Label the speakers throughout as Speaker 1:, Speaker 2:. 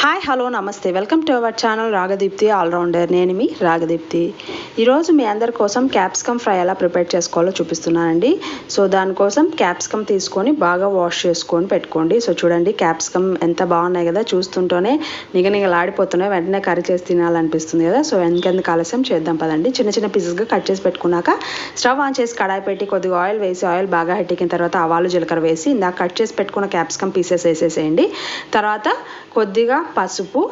Speaker 1: Hi hello namaste. Welcome to our channel Ragadeepthi all rounder నేను మీ రాగదీప్తి ఈరోజు మీ అందరి కోసం క్యాప్సికమ్ ఫ్రై ఎలా ప్రిపేర్ చేసుకోవాలో చూపిస్తున్నానండి. సో దానికోసం క్యాప్సికమ్ తీసుకొని బాగా వాష్ చేసుకొని పెట్టుకోండి. సో చూడండి క్యాప్సికమ్ ఎంత బాగున్నాయి కదా చూస్తుంటేనే నిగనిగలాడిపోతున్నాయి. వెంటనే కర్రీ చేసి తినాలనిపిస్తుంది కదా. సో ఎందుకెందుకు ఆలస్యం? చేద్దాం పదండి. చిన్న చిన్న పీసెస్గా కట్ చేసి పెట్టుకున్నాక స్టవ్ ఆన్ చేసి కడాయి పెట్టి కొద్దిగా ఆయిల్ వేసి ఆయిల్ బాగా హట్టికిన తర్వాత ఆవాలు జీలకర్ర వేసి ఇందాక కట్ చేసి పెట్టుకున్న క్యాప్సికమ్ పీసెస్ వేసేసేయండి. తర్వాత కొద్దిగా పసుపు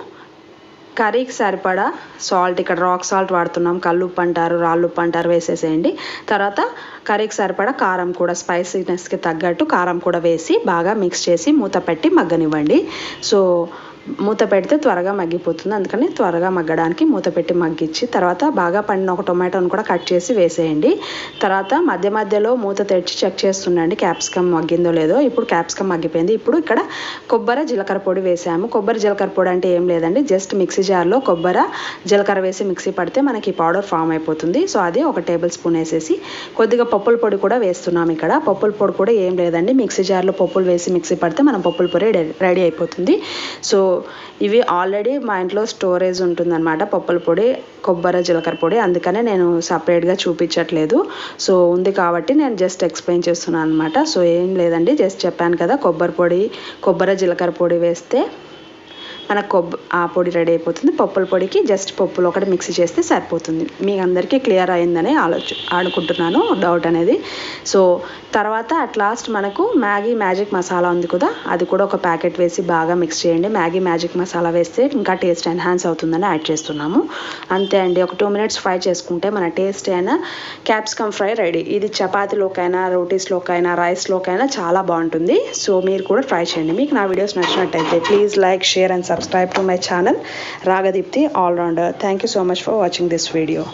Speaker 1: కర్రీకి సరిపడా సాల్ట్ ఇక్కడ రాక్ సాల్ట్ వాడుతున్నాం కల్లుప్పు అంటారు రాళ్ళుప్పు అంటారు వేసేసేయండి. తర్వాత కర్రీకి సరిపడా కారం కూడా స్పైసీనెస్కి తగ్గట్టు కారం కూడా వేసి బాగా మిక్స్ చేసి మూత పెట్టి మగ్గనివ్వండి. సో మూత పెడితే త్వరగా మగ్గిపోతుంది. అందుకని త్వరగా మగ్గడానికి మూత పెట్టి మగ్గించి తర్వాత బాగా పండిన ఒక టొమాటోని కూడా కట్ చేసి వేసేయండి. తర్వాత మధ్య మధ్యలో మూత తెచ్చి చెక్ చేస్తుండండి క్యాప్సికమ్ మగ్గిందో లేదో. ఇప్పుడు క్యాప్సికమ్ మగ్గిపోయింది. ఇప్పుడు ఇక్కడ కొబ్బరి జీలకర్ర పొడి వేసాము. కొబ్బరి జీలకర్ర పొడి అంటే ఏం లేదండి. జస్ట్ మిక్సీ జార్లో కొబ్బరి జీలకర్ర వేసి మిక్సీ పడితే మనకి పౌడర్ ఫామ్ అయిపోతుంది. సో అది ఒక టేబుల్ స్పూన్ వేసేసి కొద్దిగా పప్పుల పొడి కూడా వేస్తున్నాం ఇక్కడ. పప్పుల పొడి కూడా ఏం లేదండి. మిక్సీ జార్లో పప్పులు వేసి మిక్సీ పడితే మనం పప్పుల పొడి రెడీ అయిపోతుంది. సో ఇవి ఆల్రెడీ మా ఇంట్లో స్టోరేజ్ ఉంటుందన్నమాట పప్పుల పొడి కొబ్బరి జీలకర్ర పొడి. అందుకనే నేను సపరేట్గా చూపించట్లేదు. సో ఉంది కాబట్టి నేను జస్ట్ ఎక్స్ప్లెయిన్ చేస్తున్నాను అనమాట సో ఏం లేదండి జస్ట్ చెప్పాను కదా కొబ్బరి పొడి కొబ్బరి జీలకర్ర పొడి వేస్తే మన కొబ్బ ఆ పొడి రెడీ అయిపోతుంది. పప్పుల పొడికి జస్ట్ పప్పులు ఒకటి మిక్స్ చేస్తే సరిపోతుంది. మీ అందరికీ క్లియర్ అయిందని ఆలోచన ఆడుకుంటున్నాను. డౌట్ అనేది. సో తర్వాత అట్ లాస్ట్ మనకు మ్యాగీ మ్యాజిక్ మసాలా ఉంది కదా అది కూడా ఒక ప్యాకెట్ వేసి బాగా మిక్స్ చేయండి. మ్యాగీ మ్యాజిక్ మసాలా వేస్తే ఇంకా టేస్ట్ ఎన్హాన్స్ అవుతుందని యాడ్ చేస్తున్నాము. అంతే అండి. ఒక టూ మినిట్స్ ఫ్రై చేసుకుంటే మన టేస్ట్ అయినా క్యాప్సికమ్ ఫ్రై రెడీ. ఇది చపాతీలోకైనా రోటీస్లోకైనా రైస్లోకైనా చాలా బాగుంటుంది. సో మీరు కూడా ట్రై చేయండి. మీకు నా వీడియోస్ నచ్చినట్టయితే please like share and subscribe to my channel Ragadipti Allrounder. Thank you so much for watching this video.